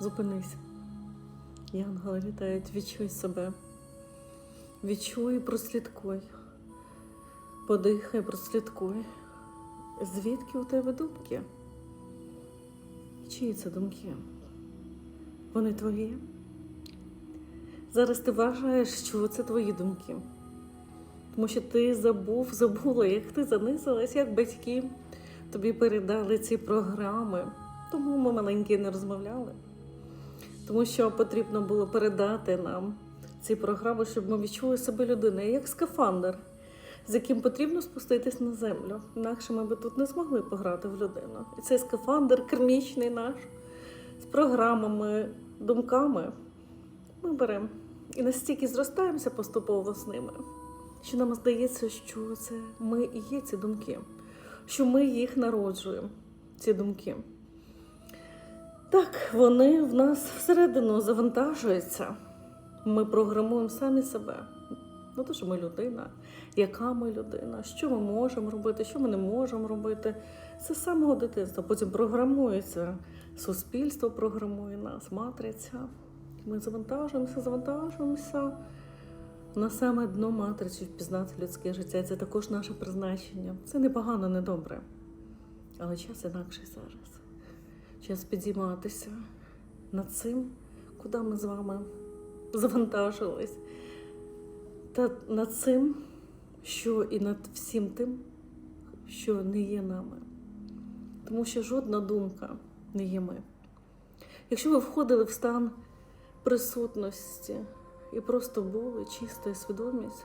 Зупинись. Янголи літають, відчуй себе. Відчуй і прослідкуй. Подихай, прослідкуй. Звідки у тебе думки? Чиї це думки? Вони твої? Зараз ти вважаєш, що це твої думки. Тому що ти забув, забула, як ти занизилась, як батьки тобі передали ці програми. Тому ми маленькі не розмовляли. Тому що потрібно було передати нам ці програми, щоб ми відчули себе людиною, як скафандр, з яким потрібно спуститись на землю. Інакше ми би тут не змогли пограти в людину. І цей скафандр кермічний наш з програмами, думками ми беремо і настільки зростаємося поступово з ними, що нам здається, що це ми і є ці думки, що ми їх народжуємо, ці думки. Так, вони в нас всередину завантажуються. Ми програмуємо самі себе. Ну, то, що ми людина, яка ми людина, що ми можемо робити, що ми не можемо робити. Це з самого дитинства. Потім програмується. Суспільство програмує нас, матриця. Ми завантажуємося, завантажуємося на саме дно матриці впізнати людське життя. Це також наше призначення. Це не погано, не добре. Але час інакший зараз. Час підійматися над цим, куди ми з вами завантажились. Та над цим, що і над всім тим, що не є нами. Тому що жодна думка не є ми. Якщо ви входили в стан присутності і просто були чиста свідомість,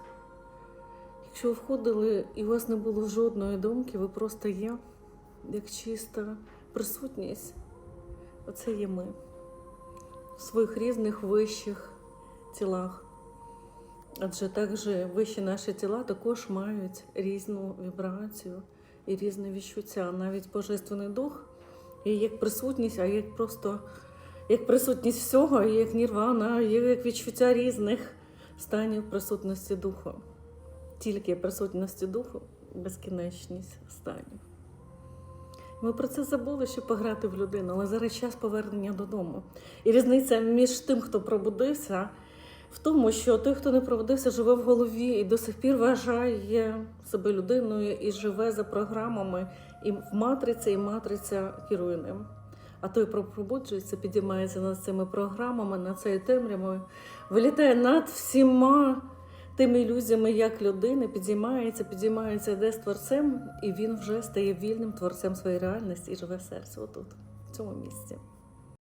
якщо ви входили і у вас не було жодної думки, ви просто є як чиста присутність, оце є ми в своїх різних вищих тілах. Адже також вищі наші тіла також мають різну вібрацію і різне відчуття. Навіть Божественний дух є як присутність, а як просто як присутність всього, і як нірвана, є як відчуття різних станів присутності духу. Тільки присутності духу безкінечність станів. Ми про це забули, щоб пограти в людину, але зараз час повернення додому. І різниця між тим, хто пробудився, в тому, що той, хто не пробудився, живе в голові і до сих пір вважає себе людиною і живе за програмами, і в матриці, і матриця керує ним. А той про- пробуджується, підіймається над цими програмами, над цією темрявою, вилітає над всіма тими ілюзіями як людини, підіймається, підіймається, йде з творцем, і він вже стає вільним творцем своєї реальності і живе серце отут, в цьому місці.